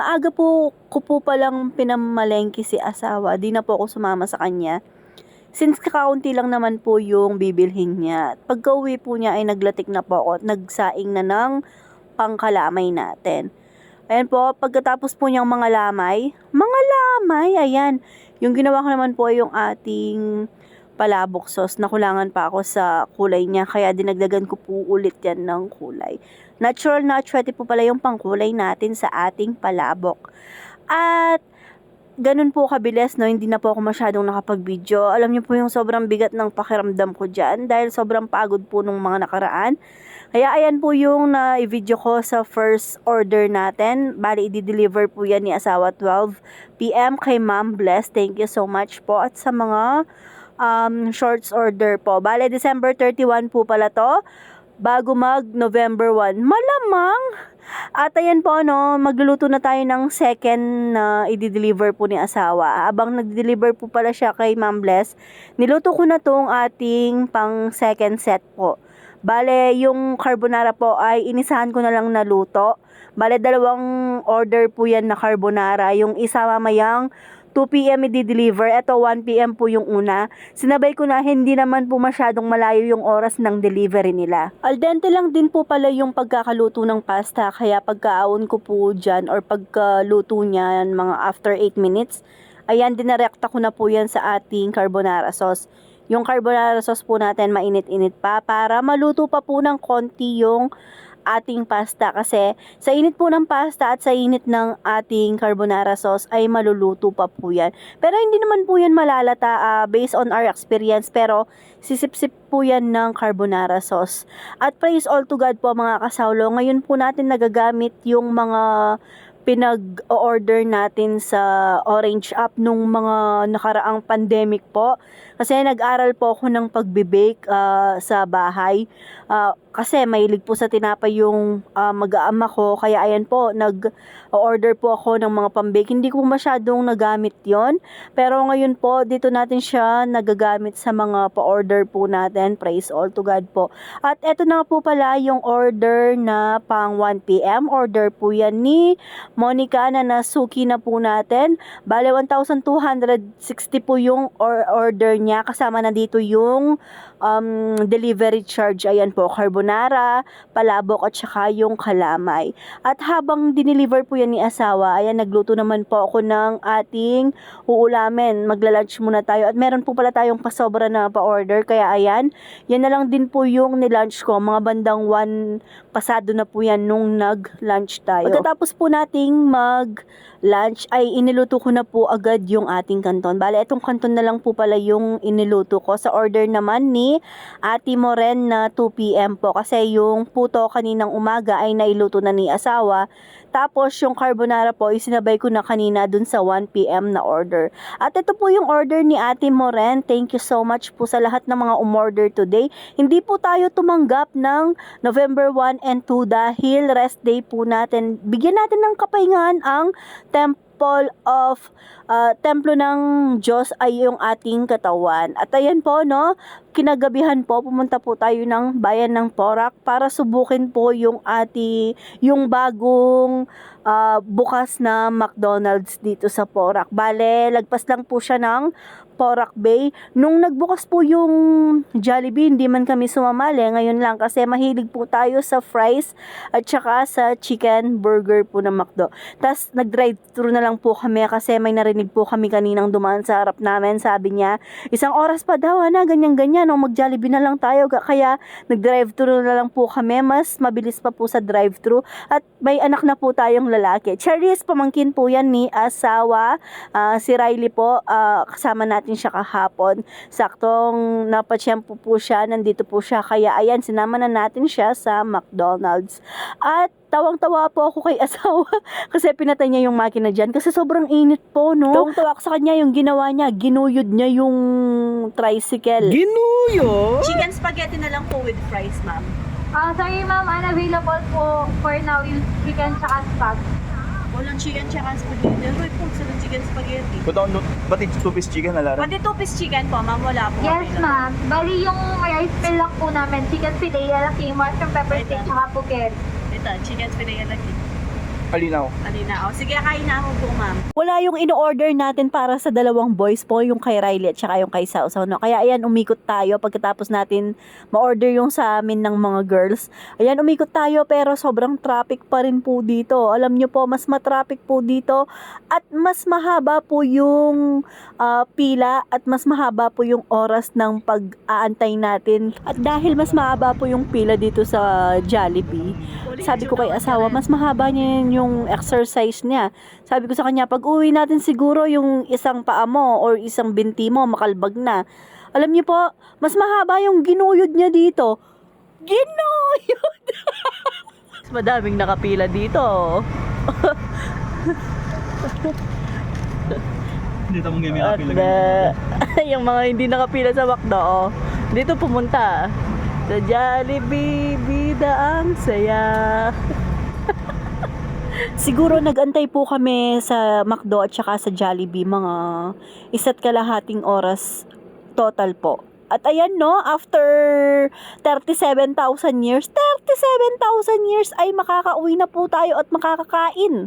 Maaga po ko po palang pinamalengke si asawa, di na po ako sumama sa kanya. Since kakaunti lang naman po yung bibilhin niya. Pagka uwi po niya ay naglatik na po ako at nagsaing na ng pangkalamay natin. Ayan po, pagkatapos po niyang mga lamay, mga lamay, ayan. Yung ginawa ko naman po ay yung ating palabok sauce. Nakulangan pa ako sa kulay niya, kaya dinagdagan ko po ulit yan ng kulay. Natural na atsuete po pala yung pangkulay natin sa ating palabok. At ganun po kabilis, no? Hindi na po ako masyadong nakapag-video. Alam niyo po yung sobrang bigat ng pakiramdam ko dyan dahil sobrang pagod po nung mga nakaraan. Kaya ayan po yung na-video ko sa first order natin. Bali, i-deliver po yan ni asawa 12pm kay Ma'am Bless. Thank you so much po. At sa mga um, shorts order po. Bale, December 31 po pala to. Bago mag November 1. Malamang! At ayan po, no, magluluto na tayo ng second na i-deliver po ni asawa. Abang nag-deliver po pala siya kay Ma'am Bless, niluto ko na tong ating pang second set po. Bale, yung carbonara po ay inisahan ko na lang naluto. Bale, dalawang order po yan na carbonara. Yung isa mamayang 2pm i-deliver. Ito 1pm po yung una. Sinabay ko na hindi naman po masyadong malayo yung oras ng delivery nila. Al dente lang din po pala yung pagkakaluto ng pasta. Kaya pagkaawon ko po dyan or pagkaluto niyan mga after 8 minutes, ayan dinarekta ko na po yan sa ating carbonara sauce. Yung carbonara sauce po natin mainit-init pa para maluto pa po ng konti yung ating pasta kasi sa init po ng pasta at sa init ng ating carbonara sauce ay maluluto pa po yan. Pero hindi naman po yan malalata ah, based on our experience pero sisip-sip po yan ng carbonara sauce. At praise all to God po mga kasawlo, ngayon po natin nagagamit yung mga pinag-order natin sa Orange App nung mga nakaraang pandemic po. Kasi nag-aral po ako ng pagbe-bake ah, sa bahay. Ah, kasi mahilig po sa tinapay yung ah, mag-aama ko. Kaya ayan po, nag-order po ako ng mga pambake. Hindi ko masyadong nagamit yon Pero ngayon po, dito natin siya nagagamit sa mga pa-order po natin. Praise all to God po. At eto na po pala yung order na pang 1pm. Order po yan ni Monica na nasuki na po natin. Bale, 1,260 po yung or- order niya. Kasama na dito yung um, delivery charge. Ayan po, carbonara, palabok at saka yung kalamay. At habang dineliver po yan ni asawa, ayan, nagluto naman po ako ng ating uulamin. Magla-lunch muna tayo. At meron po pala tayong pasobra na pa-order. Kaya ayan, yan na lang din po yung nilunch ko. Mga bandang 1 pasado na po yan nung nag-lunch tayo. Pagkatapos po nating mag-lunch, ay iniluto ko na po agad yung ating kanton. Bale, itong kanton na lang po pala yung iniluto ko. Sa order naman ni Ate Moren na 2pm po. Kasi yung puto kaninang umaga ay nailuto na ni asawa. Tapos yung carbonara po, isinabay ko na kanina dun sa 1pm na order. At ito po yung order ni Ate Moren. Thank you so much po sa lahat ng mga umorder today. Hindi po tayo tumanggap ng November 1 and 2 dahil rest day po natin. Bigyan natin ng kapahingaan ang Temple of uh, Templo ng Diyos ay yung ating katawan. At ayan po, no, kinagabihan po, pumunta po tayo ng bayan ng Porac para subukin po yung ati, yung bagong ah, bukas na McDonald's dito sa Porac. Bale, lagpas lang po siya ng Porac Bay. Nung nagbukas po yung Jollibee, hindi man kami sumamali. Ngayon lang kasi mahilig po tayo sa fries at saka sa chicken burger po ng McDo. Tapos nag-drive-thru na lang po kami kasi may narinig po kami kaninang dumaan sa harap namin. Sabi niya, isang oras pa daw, na ganyan-ganyan. O mag-Jollibee na lang tayo. Kaya nag-drive-thru na lang po kami. Mas mabilis pa po sa drive-thru. At may anak na po tayong lalaki. Charis, pamangkin po yan ni asawa. Ah, si Riley po, ah, kasama natin siya kahapon. Saktong napatsyempo po siya, nandito po siya. Kaya ayan, sinama na natin siya sa McDonald's. At tawang-tawa po ako kay asawa kasi pinatay niya yung makina dyan kasi sobrang init po, no? Tawang-tawa ako sa kanya yung ginawa niya, ginuyod niya yung tricycle. Ginuyo? Chicken spaghetti na lang po with fries, ma'am. Ah, sorry ma'am, unavailable po for now yung chicken tsaka spag. Walang chicken tsaka spaghetti. Roy po, sa chicken spaghetti. Put on, ba't two-piece chicken na Lara? Pwede two-piece chicken po, ma'am. Wala po. Yes ma'am, bali yung rice fill lang po namin, chicken filet, alaki, mushroom pepper steak, tsaka puket. Ito, chicken spaghetti lagi. Alinaw. Kanina, oh. Sige, kain na ako po, ma'am. Wala yung in-order natin para sa dalawang boys po, yung kay Riley at saka yung kay Sausaw. No? Kaya ayan, umikot tayo pagkatapos natin ma-order yung sa amin ng mga girls. Ayan, umikot tayo pero sobrang traffic pa rin po dito. Alam nyo po, mas matraffic po dito at mas mahaba po yung ah, pila at mas mahaba po yung oras ng pag-aantay natin. At dahil mas mahaba po yung pila dito sa Jollibee, sabi ko kay asawa, mas mahaba niya yun yung exercise niya. Sabi ko sa kanya, pag uwi natin siguro yung isang paa mo or isang binti mo, makalbag na. Alam niyo po, mas mahaba yung ginuyod niya dito. Ginuyod! mas madaming nakapila dito. Dito mong gaming At the- yung mga hindi nakapila sa McDo, oh, dito pumunta. Sa Jollibee, bida ang saya. Siguro nagantay po kami sa McDo at saka sa Jollibee mga isa't kalahating oras total po. At ayan no, after 37,000 years, 37,000 years ay makakauwi na po tayo at makakakain.